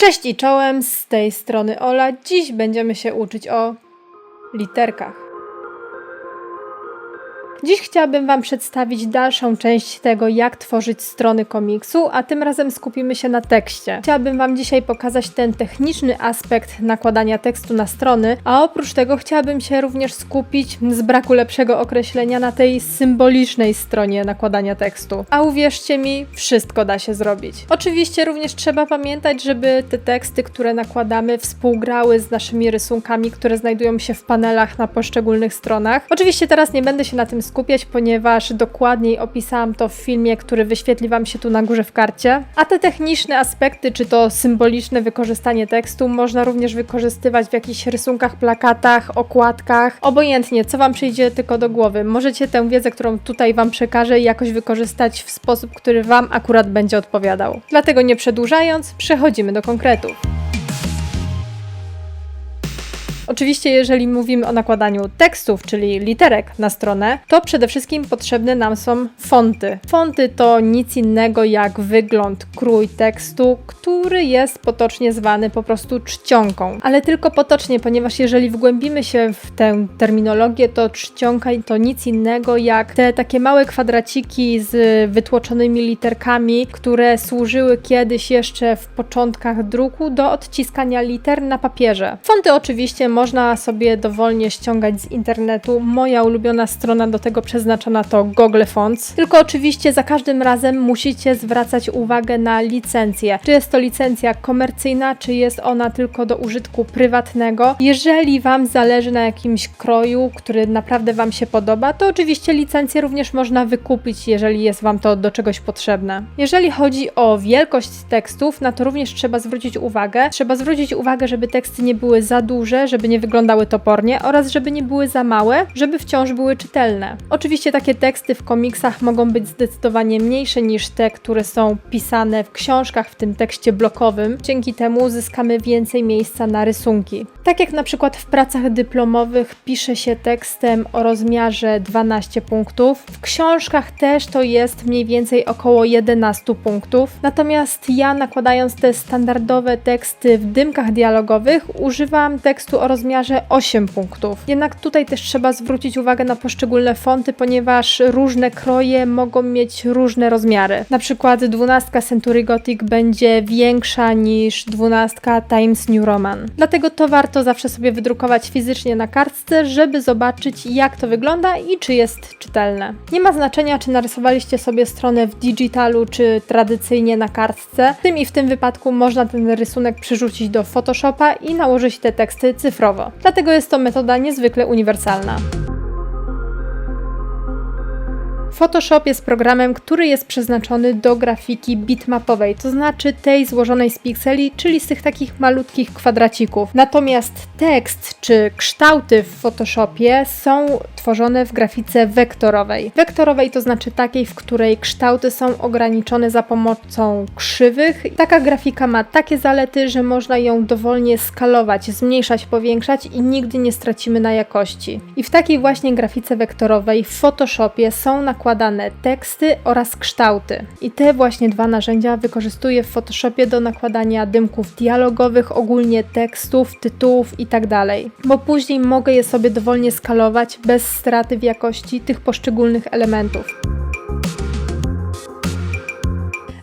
Cześć i czołem, z tej strony Ola. Dziś będziemy się uczyć o literkach. Dziś chciałabym Wam przedstawić dalszą część tego, jak tworzyć strony komiksu, a tym razem skupimy się na tekście. Chciałabym Wam dzisiaj pokazać ten techniczny aspekt nakładania tekstu na strony, a oprócz tego chciałabym się również skupić, z braku lepszego określenia, na tej symbolicznej stronie nakładania tekstu. A uwierzcie mi, wszystko da się zrobić. Oczywiście również trzeba pamiętać, żeby te teksty, które nakładamy, współgrały z naszymi rysunkami, które znajdują się w panelach na poszczególnych stronach. Oczywiście teraz nie będę się na tym skupiać, ponieważ dokładniej opisałam to w filmie, który wyświetli Wam się tu na górze w karcie. A te techniczne aspekty, czy to symboliczne wykorzystanie tekstu, można również wykorzystywać w jakichś rysunkach, plakatach, okładkach, obojętnie, co Wam przyjdzie tylko do głowy. Możecie tę wiedzę, którą tutaj Wam przekażę, jakoś wykorzystać w sposób, który Wam akurat będzie odpowiadał. Dlatego nie przedłużając, przechodzimy do konkretów. Oczywiście, jeżeli mówimy o nakładaniu tekstów, czyli literek na stronę, to przede wszystkim potrzebne nam są fonty. Fonty to nic innego jak wygląd, krój tekstu, który jest potocznie zwany po prostu czcionką. Ale tylko potocznie, ponieważ jeżeli wgłębimy się w tę terminologię, to czcionka to nic innego jak te takie małe kwadraciki z wytłoczonymi literkami, które służyły kiedyś jeszcze w początkach druku do odciskania liter na papierze. Fonty oczywiście można sobie dowolnie ściągać z internetu. Moja ulubiona strona do tego przeznaczona to Google Fonts. Tylko oczywiście za każdym razem musicie zwracać uwagę na licencję. Czy jest to licencja komercyjna, czy jest ona tylko do użytku prywatnego. Jeżeli Wam zależy na jakimś kroju, który naprawdę Wam się podoba, to oczywiście licencję również można wykupić, jeżeli jest Wam to do czegoś potrzebne. Jeżeli chodzi o wielkość tekstów, na to również trzeba zwrócić uwagę. Trzeba zwrócić uwagę, żeby teksty nie były za duże, żeby nie wyglądały topornie oraz żeby nie były za małe, żeby wciąż były czytelne. Oczywiście takie teksty w komiksach mogą być zdecydowanie mniejsze niż te, które są pisane w książkach w tym tekście blokowym. Dzięki temu uzyskamy więcej miejsca na rysunki. Tak jak na przykład w pracach dyplomowych pisze się tekstem o rozmiarze 12 punktów. W książkach też to jest mniej więcej około 11 punktów. Natomiast ja nakładając te standardowe teksty w dymkach dialogowych używam tekstu o rozmiarze 8 punktów. Jednak tutaj też trzeba zwrócić uwagę na poszczególne fonty, ponieważ różne kroje mogą mieć różne rozmiary. Na przykład 12 Century Gothic będzie większa niż 12 Times New Roman. Dlatego to warto zawsze sobie wydrukować fizycznie na kartce, żeby zobaczyć jak to wygląda i czy jest czytelne. Nie ma znaczenia, czy narysowaliście sobie stronę w digitalu, czy tradycyjnie na kartce. W tym i w tym wypadku można ten rysunek przerzucić do Photoshopa i nałożyć te teksty Dlatego jest to metoda niezwykle uniwersalna. Photoshop jest programem, który jest przeznaczony do grafiki bitmapowej, to znaczy tej złożonej z pikseli, czyli z tych takich malutkich kwadracików. Natomiast tekst czy kształty w Photoshopie są tworzone w grafice wektorowej. Wektorowej to znaczy takiej, w której kształty są ograniczone za pomocą krzywych. Taka grafika ma takie zalety, że można ją dowolnie skalować, zmniejszać, powiększać i nigdy nie stracimy na jakości. I w takiej właśnie grafice wektorowej w Photoshopie są nakładane teksty oraz kształty. I te właśnie dwa narzędzia wykorzystuję w Photoshopie do nakładania dymków dialogowych, ogólnie tekstów, tytułów itd. Bo później mogę je sobie dowolnie skalować bez straty w jakości tych poszczególnych elementów.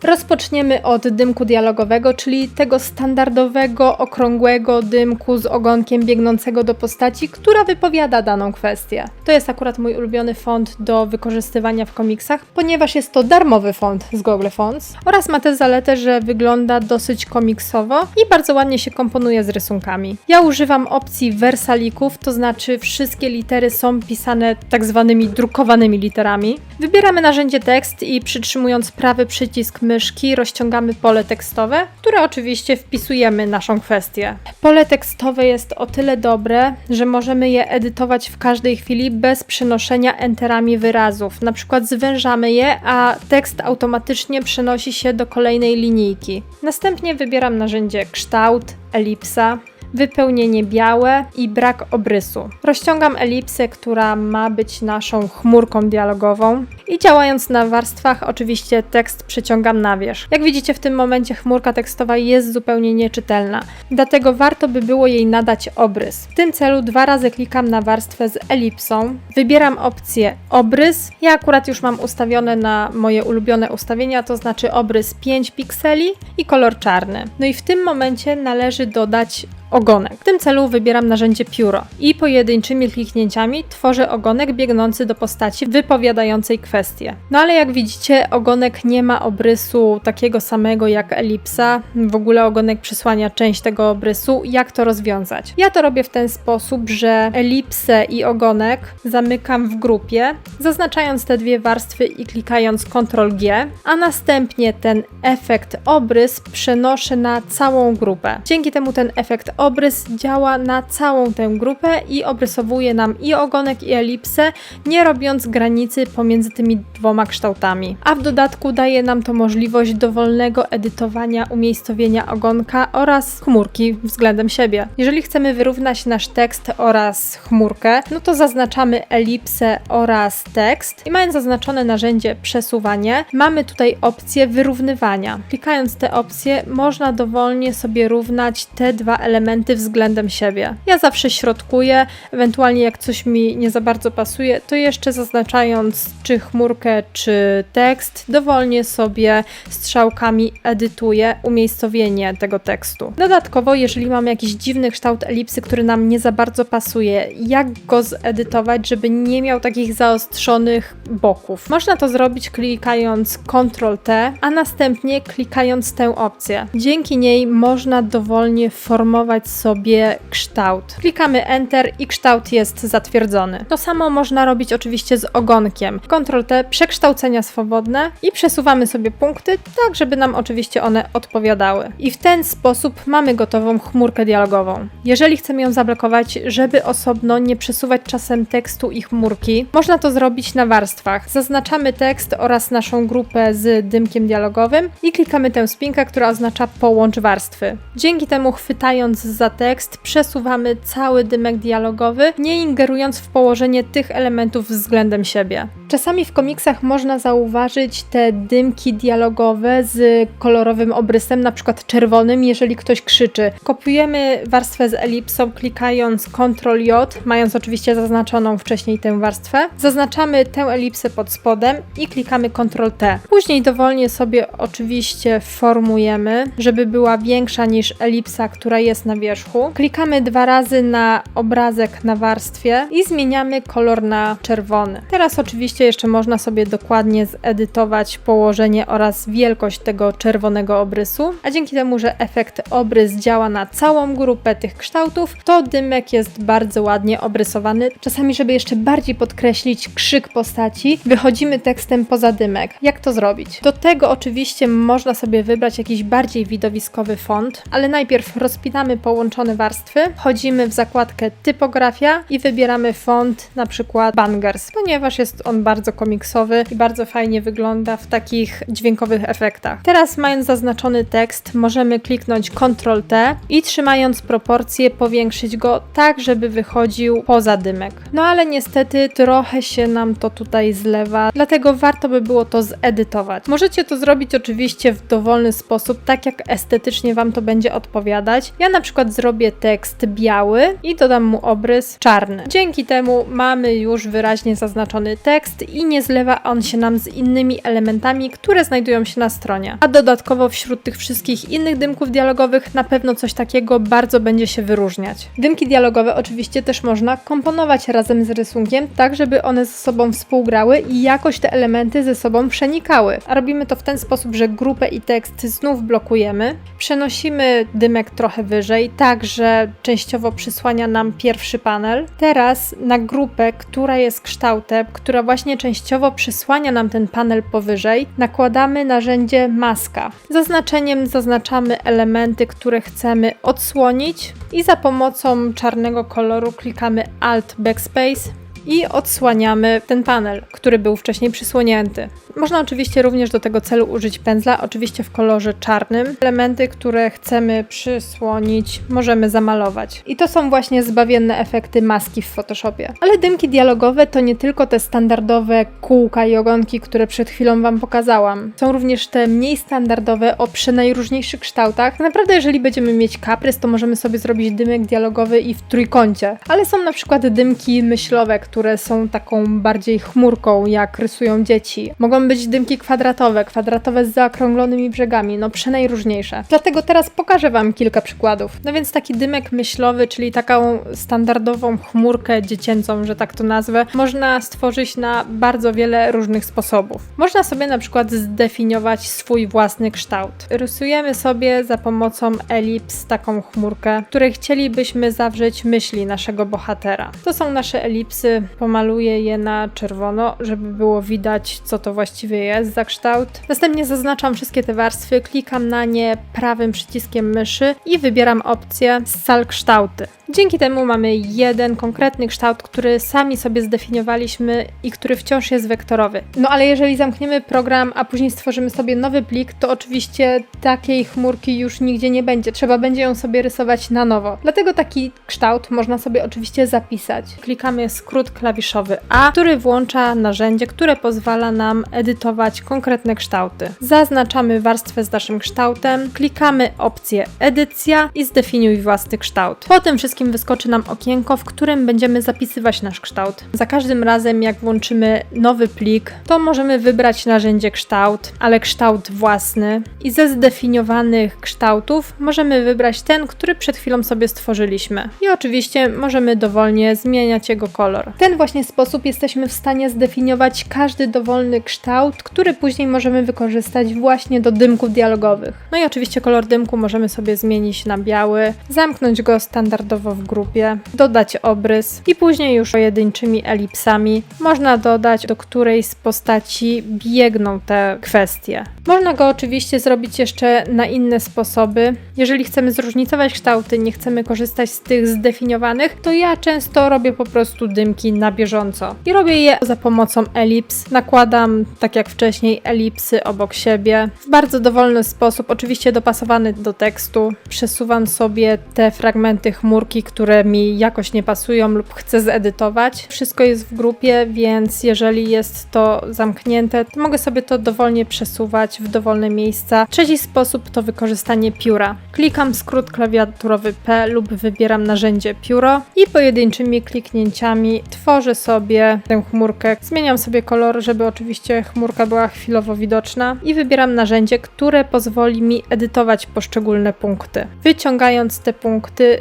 Rozpoczniemy od dymku dialogowego, czyli tego standardowego, okrągłego dymku z ogonkiem biegnącego do postaci, która wypowiada daną kwestię. To jest akurat mój ulubiony font do wykorzystywania w komiksach, ponieważ jest to darmowy font z Google Fonts oraz ma tę zaletę, że wygląda dosyć komiksowo i bardzo ładnie się komponuje z rysunkami. Ja używam opcji wersalików, to znaczy wszystkie litery są pisane tak zwanymi drukowanymi literami. Wybieramy narzędzie tekst i przytrzymując prawy przycisk myszki rozciągamy pole tekstowe, które oczywiście wpisujemy naszą kwestię. Pole tekstowe jest o tyle dobre, że możemy je edytować w każdej chwili bez przenoszenia enterami wyrazów. Na przykład zwężamy je, a tekst automatycznie przenosi się do kolejnej linijki. Następnie wybieram narzędzie kształt, elipsa. Wypełnienie białe i brak obrysu. Rozciągam elipsę, która ma być naszą chmurką dialogową i działając na warstwach oczywiście tekst przeciągam na wierzch. Jak widzicie w tym momencie chmurka tekstowa jest zupełnie nieczytelna, dlatego warto by było jej nadać obrys. W tym celu dwa razy klikam na warstwę z elipsą, wybieram opcję obrys. Ja akurat już mam ustawione na moje ulubione ustawienia, to znaczy obrys 5 pikseli i kolor czarny. No i w tym momencie należy dodać ogonek. W tym celu wybieram narzędzie pióro i pojedynczymi kliknięciami tworzę ogonek biegnący do postaci wypowiadającej kwestię. No ale jak widzicie, ogonek nie ma obrysu takiego samego jak elipsa. W ogóle ogonek przysłania część tego obrysu. Jak to rozwiązać? Ja to robię w ten sposób, że elipsę i ogonek zamykam w grupie, zaznaczając te dwie warstwy i klikając Ctrl G, a następnie ten efekt obrys przenoszę na całą grupę. Dzięki temu ten efekt obrys działa na całą tę grupę i obrysowuje nam i ogonek i elipsę, nie robiąc granicy pomiędzy tymi dwoma kształtami. A w dodatku daje nam to możliwość dowolnego edytowania umiejscowienia ogonka oraz chmurki względem siebie. Jeżeli chcemy wyrównać nasz tekst oraz chmurkę, no to zaznaczamy elipsę oraz tekst i mając zaznaczone narzędzie przesuwanie, mamy tutaj opcję wyrównywania. Klikając te opcje, można dowolnie sobie równać te dwa elementy względem siebie. Ja zawsze środkuję, ewentualnie jak coś mi nie za bardzo pasuje, to jeszcze zaznaczając czy chmurkę, czy tekst, dowolnie sobie strzałkami edytuję umiejscowienie tego tekstu. Dodatkowo, jeżeli mamy jakiś dziwny kształt elipsy, który nam nie za bardzo pasuje, jak go zedytować, żeby nie miał takich zaostrzonych boków? Można to zrobić klikając Ctrl T, a następnie klikając tę opcję. Dzięki niej można dowolnie formować sobie kształt. Klikamy Enter i kształt jest zatwierdzony. To samo można robić oczywiście z ogonkiem. Ctrl T, przekształcenia swobodne i przesuwamy sobie punkty, tak żeby nam oczywiście one odpowiadały. I w ten sposób mamy gotową chmurkę dialogową. Jeżeli chcemy ją zablokować, żeby osobno nie przesuwać czasem tekstu i chmurki, można to zrobić na warstwach. Zaznaczamy tekst oraz naszą grupę z dymkiem dialogowym i klikamy tę spinkę, która oznacza połącz warstwy. Dzięki temu chwytając za tekst, przesuwamy cały dymek dialogowy, nie ingerując w położenie tych elementów względem siebie. Czasami w komiksach można zauważyć te dymki dialogowe z kolorowym obrysem, na przykład czerwonym, jeżeli ktoś krzyczy. Kopiujemy warstwę z elipsą, klikając Ctrl J, mając oczywiście zaznaczoną wcześniej tę warstwę. Zaznaczamy tę elipsę pod spodem i klikamy Ctrl T. Później dowolnie sobie oczywiście formujemy, żeby była większa niż elipsa, która jest na wierzchu. Klikamy dwa razy na obrazek na warstwie i zmieniamy kolor na czerwony. Teraz oczywiście jeszcze można sobie dokładnie zedytować położenie oraz wielkość tego czerwonego obrysu, a dzięki temu, że efekt obrys działa na całą grupę tych kształtów, to dymek jest bardzo ładnie obrysowany. Czasami, żeby jeszcze bardziej podkreślić krzyk postaci, wychodzimy tekstem poza dymek. Jak to zrobić? Do tego oczywiście można sobie wybrać jakiś bardziej widowiskowy font, ale najpierw rozpinamy połączone warstwy, wchodzimy w zakładkę typografia i wybieramy font na przykład Bangers, ponieważ jest on bardzo komiksowy i bardzo fajnie wygląda w takich dźwiękowych efektach. Teraz mając zaznaczony tekst, możemy kliknąć Ctrl T i trzymając proporcje powiększyć go tak, żeby wychodził poza dymek. No ale niestety trochę się nam to tutaj zlewa, dlatego warto by było to zedytować. Możecie to zrobić oczywiście w dowolny sposób, tak jak estetycznie Wam to będzie odpowiadać. Ja na przykład zrobię tekst biały i dodam mu obrys czarny. Dzięki temu mamy już wyraźnie zaznaczony tekst i nie zlewa on się nam z innymi elementami, które znajdują się na stronie. A dodatkowo wśród tych wszystkich innych dymków dialogowych na pewno coś takiego bardzo będzie się wyróżniać. Dymki dialogowe oczywiście też można komponować razem z rysunkiem, tak żeby one ze sobą współgrały i jakoś te elementy ze sobą przenikały. A robimy to w ten sposób, że grupę i tekst znów blokujemy, przenosimy dymek trochę wyżej, tak że częściowo przysłania nam pierwszy panel. Teraz na grupę, która jest kształtem, która właśnie częściowo przysłania nam ten panel powyżej, nakładamy narzędzie maska. Zaznaczeniem zaznaczamy elementy, które chcemy odsłonić i za pomocą czarnego koloru klikamy Alt Backspace i odsłaniamy ten panel, który był wcześniej przysłonięty. Można oczywiście również do tego celu użyć pędzla, oczywiście w kolorze czarnym. Elementy, które chcemy przysłonić, możemy zamalować. I to są właśnie zbawienne efekty maski w Photoshopie. Ale dymki dialogowe to nie tylko te standardowe kółka i ogonki, które przed chwilą Wam pokazałam. Są również te mniej standardowe o przenajróżniejszych kształtach. Naprawdę, jeżeli będziemy mieć kaprys, to możemy sobie zrobić dymek dialogowy i w trójkącie. Ale są na przykład dymki myślowe, które są taką bardziej chmurką, jak rysują dzieci. Mogą być dymki kwadratowe, kwadratowe z zaokrąglonymi brzegami, no przenajróżniejsze. Dlatego teraz pokażę Wam kilka przykładów. No więc taki dymek myślowy, czyli taką standardową chmurkę dziecięcą, że tak to nazwę, można stworzyć na bardzo wiele różnych sposobów. Można sobie na przykład zdefiniować swój własny kształt. Rysujemy sobie za pomocą elips taką chmurkę, w której chcielibyśmy zawrzeć myśli naszego bohatera. To są nasze elipsy, pomaluję je na czerwono, żeby było widać, co to właściwie jest za kształt. Następnie zaznaczam wszystkie te warstwy, klikam na nie prawym przyciskiem myszy i wybieram opcję Scal kształty. Dzięki temu mamy jeden konkretny kształt, który sami sobie zdefiniowaliśmy i który wciąż jest wektorowy. No ale jeżeli zamkniemy program, a później stworzymy sobie nowy plik, to oczywiście takiej chmurki już nigdzie nie będzie. Trzeba będzie ją sobie rysować na nowo. Dlatego taki kształt można sobie oczywiście zapisać. Klikamy skrót klawiszowy A, który włącza narzędzie, które pozwala nam edytować konkretne kształty. Zaznaczamy warstwę z naszym kształtem, klikamy opcję edycja i zdefiniuj własny kształt. Po tym wyskoczy nam okienko, w którym będziemy zapisywać nasz kształt. Za każdym razem, jak włączymy nowy plik, to możemy wybrać narzędzie kształt, ale kształt własny i ze zdefiniowanych kształtów możemy wybrać ten, który przed chwilą sobie stworzyliśmy. I oczywiście możemy dowolnie zmieniać jego kolor. W ten właśnie sposób jesteśmy w stanie zdefiniować każdy dowolny kształt, który później możemy wykorzystać właśnie do dymków dialogowych. No i oczywiście kolor dymku możemy sobie zmienić na biały, zamknąć go standardowo w grupie, dodać obrys i później już pojedynczymi elipsami można dodać, do której z postaci biegną te kwestie. Można go oczywiście zrobić jeszcze na inne sposoby. Jeżeli chcemy zróżnicować kształty, nie chcemy korzystać z tych zdefiniowanych, to ja często robię po prostu dymki na bieżąco. I robię je za pomocą elips. Nakładam, tak jak wcześniej, elipsy obok siebie w bardzo dowolny sposób, oczywiście dopasowany do tekstu. Przesuwam sobie te fragmenty chmurki, które mi jakoś nie pasują lub chcę zedytować. Wszystko jest w grupie, więc jeżeli jest to zamknięte, to mogę sobie to dowolnie przesuwać w dowolne miejsca. Trzeci sposób to wykorzystanie pióra. Klikam skrót klawiaturowy P lub wybieram narzędzie pióro i pojedynczymi kliknięciami tworzę sobie tę chmurkę. Zmieniam sobie kolor, żeby oczywiście chmurka była chwilowo widoczna i wybieram narzędzie, które pozwoli mi edytować poszczególne punkty. Wyciągając te punkty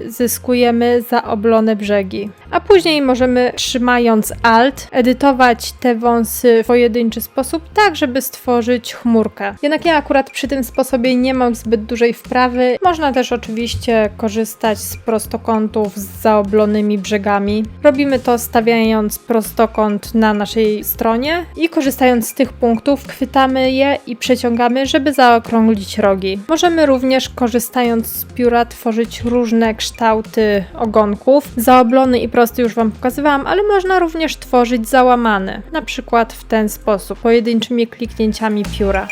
zyskujemy zaoblone brzegi, a później możemy trzymając Alt edytować te wąsy w pojedynczy sposób, tak żeby stworzyć chmurkę. Jednak ja akurat przy tym sposobie nie mam zbyt dużej wprawy. Można też oczywiście korzystać z prostokątów z zaoblonymi brzegami. Robimy to stawiając prostokąt na naszej stronie i korzystając z tych punktów chwytamy je i przeciągamy, żeby zaokrąglić rogi. Możemy również korzystając z pióra tworzyć różne kształty ogonków. Zaoblony i prosty już Wam pokazywałam, ale można również tworzyć załamany, na przykład w ten sposób, pojedynczymi kliknięciami pióra.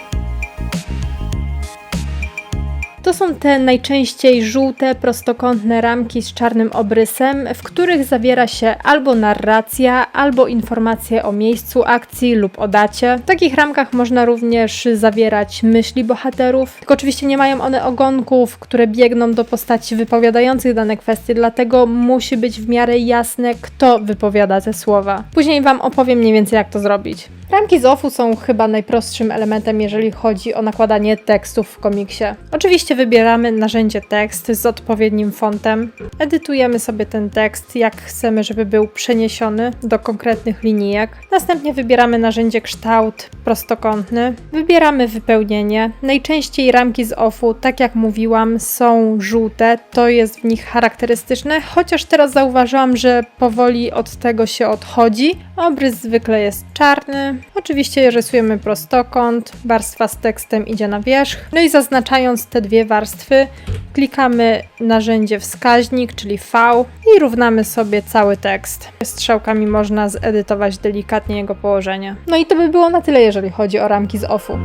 To są te najczęściej żółte, prostokątne ramki z czarnym obrysem, w których zawiera się albo narracja, albo informacje o miejscu akcji lub o dacie. W takich ramkach można również zawierać myśli bohaterów, tylko oczywiście nie mają one ogonków, które biegną do postaci wypowiadających dane kwestie, dlatego musi być w miarę jasne, kto wypowiada te słowa. Później Wam opowiem mniej więcej, jak to zrobić. Ramki z OFU są chyba najprostszym elementem, jeżeli chodzi o nakładanie tekstów w komiksie. Oczywiście wybieramy narzędzie tekst z odpowiednim fontem, edytujemy sobie ten tekst, jak chcemy, żeby był przeniesiony do konkretnych linijek. Następnie wybieramy narzędzie kształt prostokątny, wybieramy wypełnienie. Najczęściej ramki z OFU, tak jak mówiłam, są żółte, to jest w nich charakterystyczne, chociaż teraz zauważyłam, że powoli od tego się odchodzi. Obrys zwykle jest czarny, Oczywiście rysujemy prostokąt, warstwa z tekstem idzie na wierzch. No i zaznaczając te dwie warstwy, klikamy narzędzie wskaźnik, czyli V i równamy sobie cały tekst. Strzałkami można zedytować delikatnie jego położenie. No i to by było na tyle, jeżeli chodzi o ramki z OFU.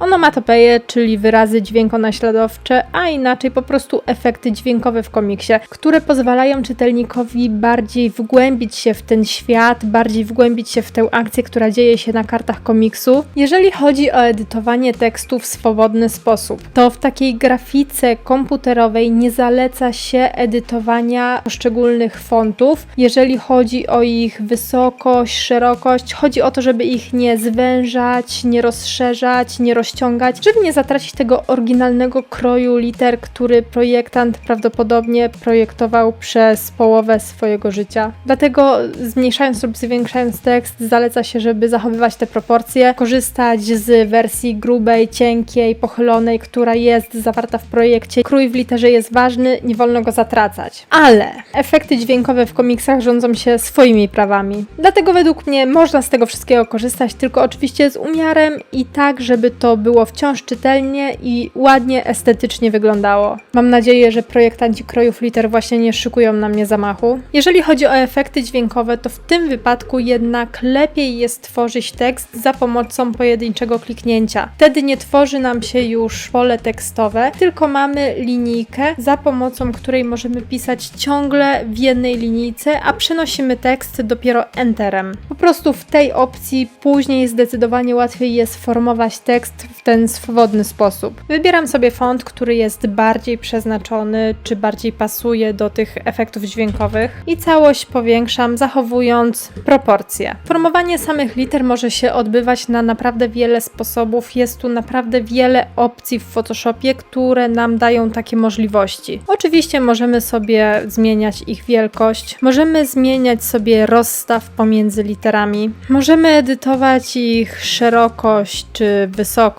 Onomatopeje, czyli wyrazy dźwiękonaśladowcze, a inaczej po prostu efekty dźwiękowe w komiksie, które pozwalają czytelnikowi bardziej wgłębić się w ten świat, bardziej wgłębić się w tę akcję, która dzieje się na kartach komiksu. Jeżeli chodzi o edytowanie tekstu w swobodny sposób, to w takiej grafice komputerowej nie zaleca się edytowania poszczególnych fontów, jeżeli chodzi o ich wysokość, szerokość. Chodzi o to, żeby ich nie zwężać, nie rozszerzać, nie rozciągać, żeby nie zatracić tego oryginalnego kroju liter, który projektant prawdopodobnie projektował przez połowę swojego życia. Dlatego zmniejszając lub zwiększając tekst, zaleca się, żeby zachowywać te proporcje, korzystać z wersji grubej, cienkiej, pochylonej, która jest zawarta w projekcie. Krój w literze jest ważny, nie wolno go zatracać. Ale efekty dźwiękowe w komiksach rządzą się swoimi prawami. Dlatego według mnie można z tego wszystkiego korzystać, tylko oczywiście z umiarem i tak, żeby to było wciąż czytelnie i ładnie, estetycznie wyglądało. Mam nadzieję, że projektanci krojów liter właśnie nie szykują na mnie zamachu. Jeżeli chodzi o efekty dźwiękowe, to w tym wypadku jednak lepiej jest tworzyć tekst za pomocą pojedynczego kliknięcia. Wtedy nie tworzy nam się już pole tekstowe, tylko mamy linijkę, za pomocą której możemy pisać ciągle w jednej linijce, a przenosimy tekst dopiero enterem. Po prostu w tej opcji później zdecydowanie łatwiej jest formować tekst w ten swobodny sposób. Wybieram sobie font, który jest bardziej przeznaczony, czy bardziej pasuje do tych efektów dźwiękowych i całość powiększam, zachowując proporcje. Formowanie samych liter może się odbywać na naprawdę wiele sposobów. Jest tu naprawdę wiele opcji w Photoshopie, które nam dają takie możliwości. Oczywiście możemy sobie zmieniać ich wielkość, możemy zmieniać sobie rozstaw pomiędzy literami, możemy edytować ich szerokość czy wysokość,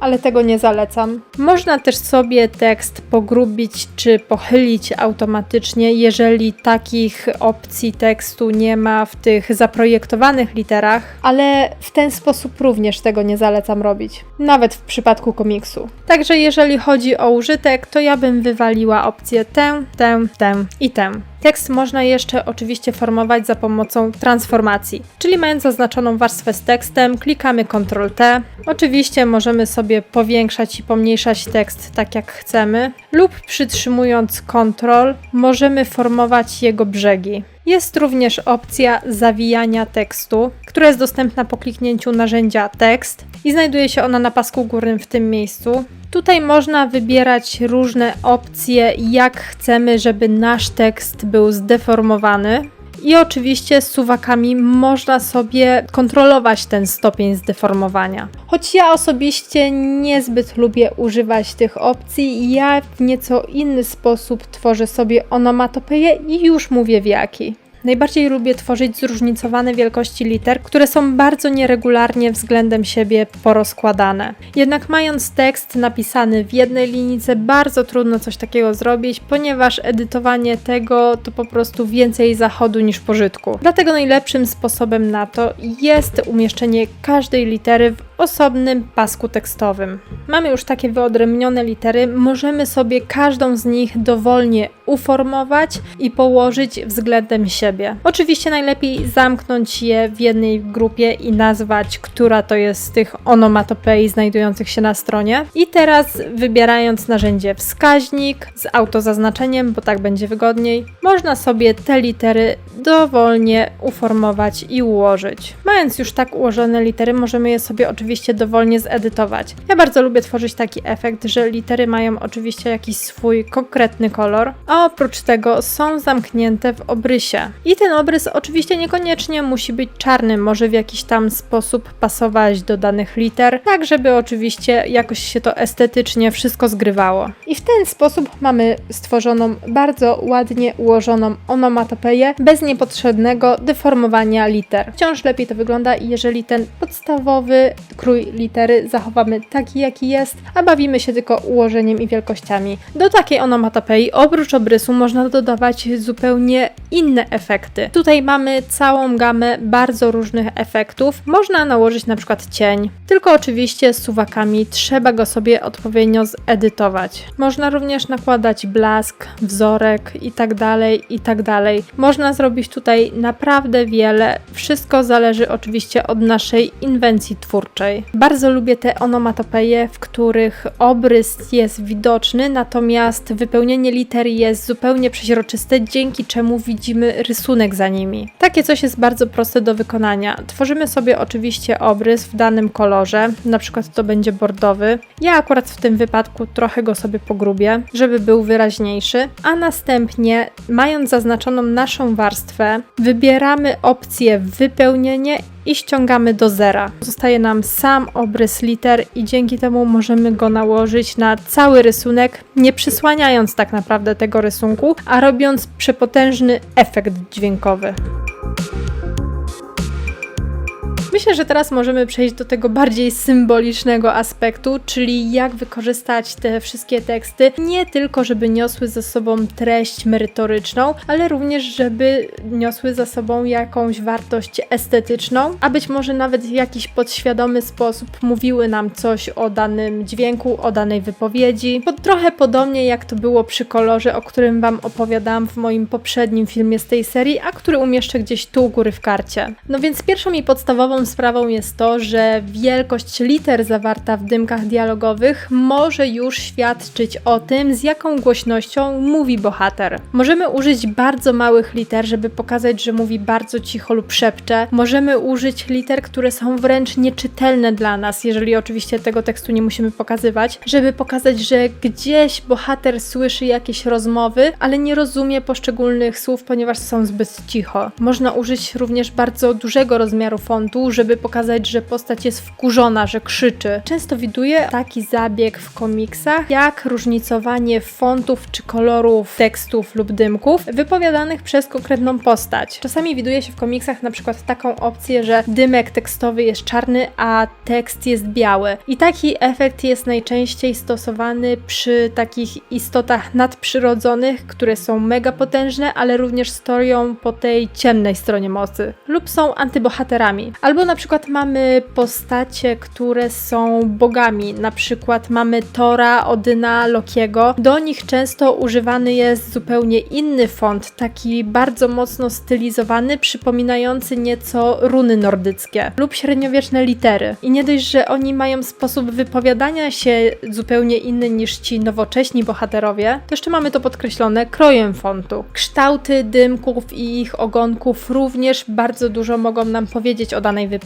ale tego nie zalecam. Można też sobie tekst pogrubić czy pochylić automatycznie, jeżeli takich opcji tekstu nie ma w tych zaprojektowanych literach, ale w ten sposób również tego nie zalecam robić, nawet w przypadku komiksu. Także jeżeli chodzi o użytek, to ja bym wywaliła opcję tę, tę, tę i tę. Tekst można jeszcze oczywiście formować za pomocą transformacji, czyli mając zaznaczoną warstwę z tekstem, klikamy Ctrl T. Oczywiście możemy sobie powiększać i pomniejszać tekst tak jak chcemy, lub przytrzymując Ctrl możemy formować jego brzegi. Jest również opcja zawijania tekstu, która jest dostępna po kliknięciu narzędzia tekst i znajduje się ona na pasku górnym w tym miejscu. Tutaj można wybierać różne opcje, jak chcemy, żeby nasz tekst był zdeformowany. I oczywiście z suwakami można sobie kontrolować ten stopień zdeformowania. Choć ja osobiście niezbyt lubię używać tych opcji, ja w nieco inny sposób tworzę sobie onomatopeję i już mówię w jaki. Najbardziej lubię tworzyć zróżnicowane wielkości liter, które są bardzo nieregularnie względem siebie porozkładane. Jednak mając tekst napisany w jednej linijce, bardzo trudno coś takiego zrobić, ponieważ edytowanie tego to po prostu więcej zachodu niż pożytku. Dlatego najlepszym sposobem na to jest umieszczenie każdej litery w osobnym pasku tekstowym. Mamy już takie wyodrębnione litery, możemy sobie każdą z nich dowolnie uformować i położyć względem siebie. Oczywiście najlepiej zamknąć je w jednej grupie i nazwać, która to jest z tych onomatopei znajdujących się na stronie. I teraz wybierając narzędzie wskaźnik z autozaznaczeniem, bo tak będzie wygodniej, można sobie te litery dowolnie uformować i ułożyć. Mając już tak ułożone litery, możemy je sobie oczywiście dowolnie zedytować. Ja bardzo lubię tworzyć taki efekt, że litery mają oczywiście jakiś swój konkretny kolor, a oprócz tego są zamknięte w obrysie. I ten obrys oczywiście niekoniecznie musi być czarny, może w jakiś tam sposób pasować do danych liter, tak żeby oczywiście jakoś się to estetycznie wszystko zgrywało. I w ten sposób mamy stworzoną bardzo ładnie ułożoną onomatopeję bez niepotrzebnego deformowania liter. Wciąż lepiej to wygląda, jeżeli ten podstawowy krój litery zachowamy taki, jaki jest, a bawimy się tylko ułożeniem i wielkościami. Do takiej onomatopei oprócz obrysu można dodawać zupełnie inne efekty. Tutaj mamy całą gamę bardzo różnych efektów. Można nałożyć na przykład cień, tylko oczywiście z suwakami trzeba go sobie odpowiednio zedytować. Można również nakładać blask, wzorek i tak dalej, i tak. Można zrobić tutaj naprawdę wiele. Wszystko zależy oczywiście od naszej inwencji twórczej. Bardzo lubię te onomatopeje, w których obrys jest widoczny, natomiast wypełnienie litery jest zupełnie przeźroczyste, dzięki czemu widzimy rysunek za nimi. Takie coś jest bardzo proste do wykonania. Tworzymy sobie oczywiście obrys w danym kolorze, na przykład to będzie bordowy. Ja akurat w tym wypadku trochę go sobie pogrubię, żeby był wyraźniejszy, a następnie, mając zaznaczoną naszą warstwę, wybieramy opcję wypełnienie i ściągamy do zera. Zostaje nam sam obrys liter i dzięki temu możemy go nałożyć na cały rysunek, nie przysłaniając tak naprawdę tego rysunku, a robiąc przepotężny efekt dźwiękowy. Myślę, że teraz możemy przejść do tego bardziej symbolicznego aspektu, czyli jak wykorzystać te wszystkie teksty nie tylko, żeby niosły ze sobą treść merytoryczną, ale również, żeby niosły ze sobą jakąś wartość estetyczną, a być może nawet w jakiś podświadomy sposób mówiły nam coś o danym dźwięku, o danej wypowiedzi. Bo trochę podobnie jak to było przy kolorze, o którym Wam opowiadałam w moim poprzednim filmie z tej serii, a który umieszczę gdzieś tu u góry w karcie. No więc pierwszą i podstawową sprawą jest to, że wielkość liter zawarta w dymkach dialogowych może już świadczyć o tym, z jaką głośnością mówi bohater. Możemy użyć bardzo małych liter, żeby pokazać, że mówi bardzo cicho lub szepcze. Możemy użyć liter, które są wręcz nieczytelne dla nas, jeżeli oczywiście tego tekstu nie musimy pokazywać, żeby pokazać, że gdzieś bohater słyszy jakieś rozmowy, ale nie rozumie poszczególnych słów, ponieważ są zbyt cicho. Można użyć również bardzo dużego rozmiaru fontu, żeby pokazać, że postać jest wkurzona, że krzyczy. Często widuję taki zabieg w komiksach, jak różnicowanie fontów czy kolorów tekstów lub dymków wypowiadanych przez konkretną postać. Czasami widuje się w komiksach na przykład taką opcję, że dymek tekstowy jest czarny, a tekst jest biały. I taki efekt jest najczęściej stosowany przy takich istotach nadprzyrodzonych, które są mega potężne, ale również stoją po tej ciemnej stronie mocy lub są antybohaterami. Albo na przykład mamy postacie, które są bogami. Na przykład mamy Tora, Odyna, Lokiego. Do nich często używany jest zupełnie inny font, taki bardzo mocno stylizowany, przypominający nieco runy nordyckie lub średniowieczne litery. I nie dość, że oni mają sposób wypowiadania się zupełnie inny niż ci nowocześni bohaterowie, to jeszcze mamy to podkreślone krojem fontu. Kształty dymków i ich ogonków również bardzo dużo mogą nam powiedzieć o danej wypowiedzi.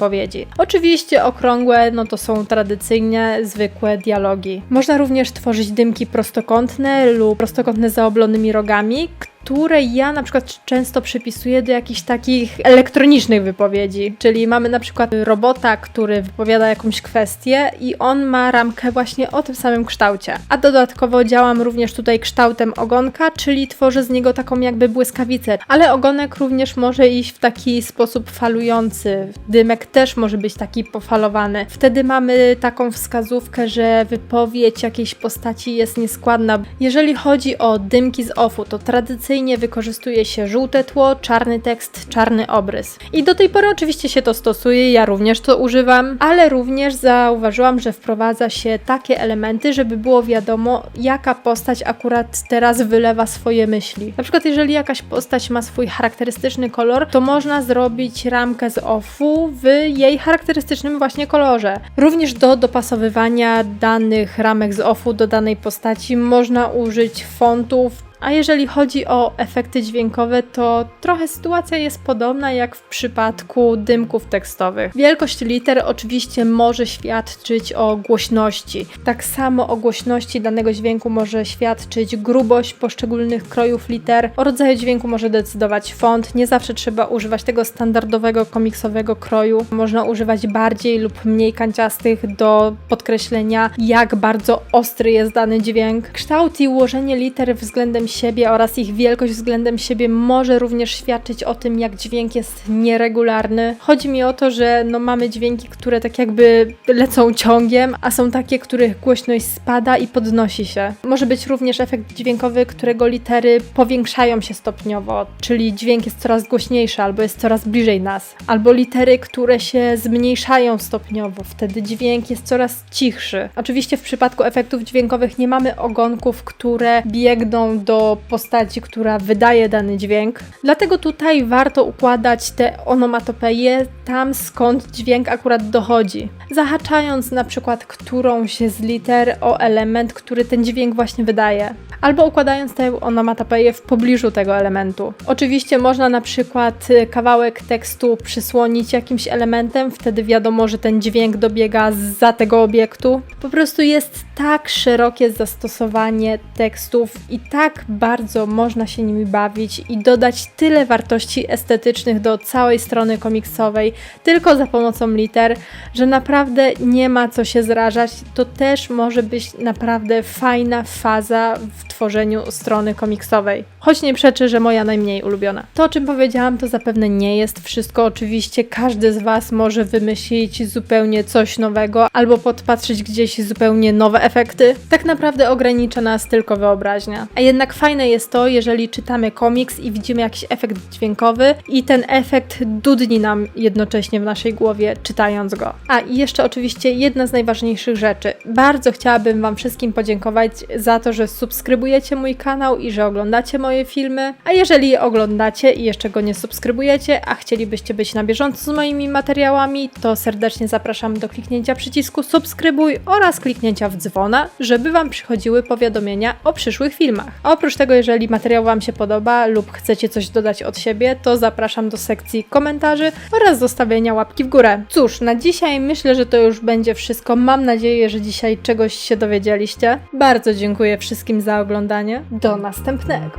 Oczywiście okrągłe, no to są tradycyjne, zwykłe dialogi. Można również tworzyć dymki prostokątne lub prostokątne zaoblonymi rogami, które ja na przykład często przypisuję do jakichś takich elektronicznych wypowiedzi. Czyli mamy na przykład robota, który wypowiada jakąś kwestię i on ma ramkę właśnie o tym samym kształcie. A dodatkowo działam również tutaj kształtem ogonka, czyli tworzę z niego taką jakby błyskawicę. Ale ogonek również może iść w taki sposób falujący. Dymek też może być taki pofalowany. Wtedy mamy taką wskazówkę, że wypowiedź jakiejś postaci jest nieskładna. Jeżeli chodzi o dymki z OFU, to tradycyjnie tradycyjnie wykorzystuje się żółte tło, czarny tekst, czarny obrys. I do tej pory oczywiście się to stosuje, ja również to używam, ale również zauważyłam, że wprowadza się takie elementy, żeby było wiadomo, jaka postać akurat teraz wylewa swoje myśli. Na przykład, jeżeli jakaś postać ma swój charakterystyczny kolor, to można zrobić ramkę z offu w jej charakterystycznym właśnie kolorze. Również do dopasowywania danych ramek z offu do danej postaci można użyć fontów, a jeżeli chodzi o efekty dźwiękowe, to trochę sytuacja jest podobna jak w przypadku dymków tekstowych. Wielkość liter oczywiście może świadczyć o głośności. Tak samo o głośności danego dźwięku może świadczyć grubość poszczególnych krojów liter. O rodzaju dźwięku może decydować font. Nie zawsze trzeba używać tego standardowego komiksowego kroju. Można używać bardziej lub mniej kanciastych do podkreślenia, jak bardzo ostry jest dany dźwięk. Kształt i ułożenie liter względem siebie oraz ich wielkość względem siebie może również świadczyć o tym, jak dźwięk jest nieregularny. Chodzi mi o to, że no mamy dźwięki, które tak jakby lecą ciągiem, a są takie, których głośność spada i podnosi się. Może być również efekt dźwiękowy, którego litery powiększają się stopniowo, czyli dźwięk jest coraz głośniejszy albo jest coraz bliżej nas, albo litery, które się zmniejszają stopniowo, wtedy dźwięk jest coraz cichszy. Oczywiście w przypadku efektów dźwiękowych nie mamy ogonków, które biegną do postaci, która wydaje dany dźwięk. Dlatego tutaj warto układać te onomatopeje tam, skąd dźwięk akurat dochodzi. Zahaczając na przykład którąś z liter o element, który ten dźwięk właśnie wydaje. Albo układając tę onomatopeję w pobliżu tego elementu. Oczywiście można na przykład y, kawałek tekstu przysłonić jakimś elementem, wtedy wiadomo, że ten dźwięk dobiega za tego obiektu. Po prostu jest tak szerokie zastosowanie tekstów i tak bardzo można się nimi bawić i dodać tyle wartości estetycznych do całej strony komiksowej tylko za pomocą liter, że naprawdę nie ma co się zrażać. To też może być naprawdę fajna faza w tworzeniu strony komiksowej. Choć nie przeczy, że moja najmniej ulubiona. To, o czym powiedziałam, to zapewne nie jest wszystko. Oczywiście każdy z Was może wymyślić zupełnie coś nowego albo podpatrzeć gdzieś zupełnie nowe efekty. Tak naprawdę ogranicza nas tylko wyobraźnia. A jednak fajne jest to, jeżeli czytamy komiks i widzimy jakiś efekt dźwiękowy i ten efekt dudni nam jednocześnie w naszej głowie, czytając go. A i jeszcze oczywiście jedna z najważniejszych rzeczy. Bardzo chciałabym Wam wszystkim podziękować za to, że subskrybujecie mój kanał i że oglądacie moje filmy. A jeżeli je oglądacie i jeszcze go nie subskrybujecie, a chcielibyście być na bieżąco z moimi materiałami, to serdecznie zapraszam do kliknięcia przycisku subskrybuj oraz kliknięcia w dzwona, żeby Wam przychodziły powiadomienia o przyszłych filmach. A oprócz tego, jeżeli materiał Wam się podoba lub chcecie coś dodać od siebie, to zapraszam do sekcji komentarzy oraz zostawienia łapki w górę. Cóż, na dzisiaj myślę, że to już będzie wszystko. Mam nadzieję, że dzisiaj czegoś się dowiedzieliście. Bardzo dziękuję wszystkim za oglądanie. Do następnego.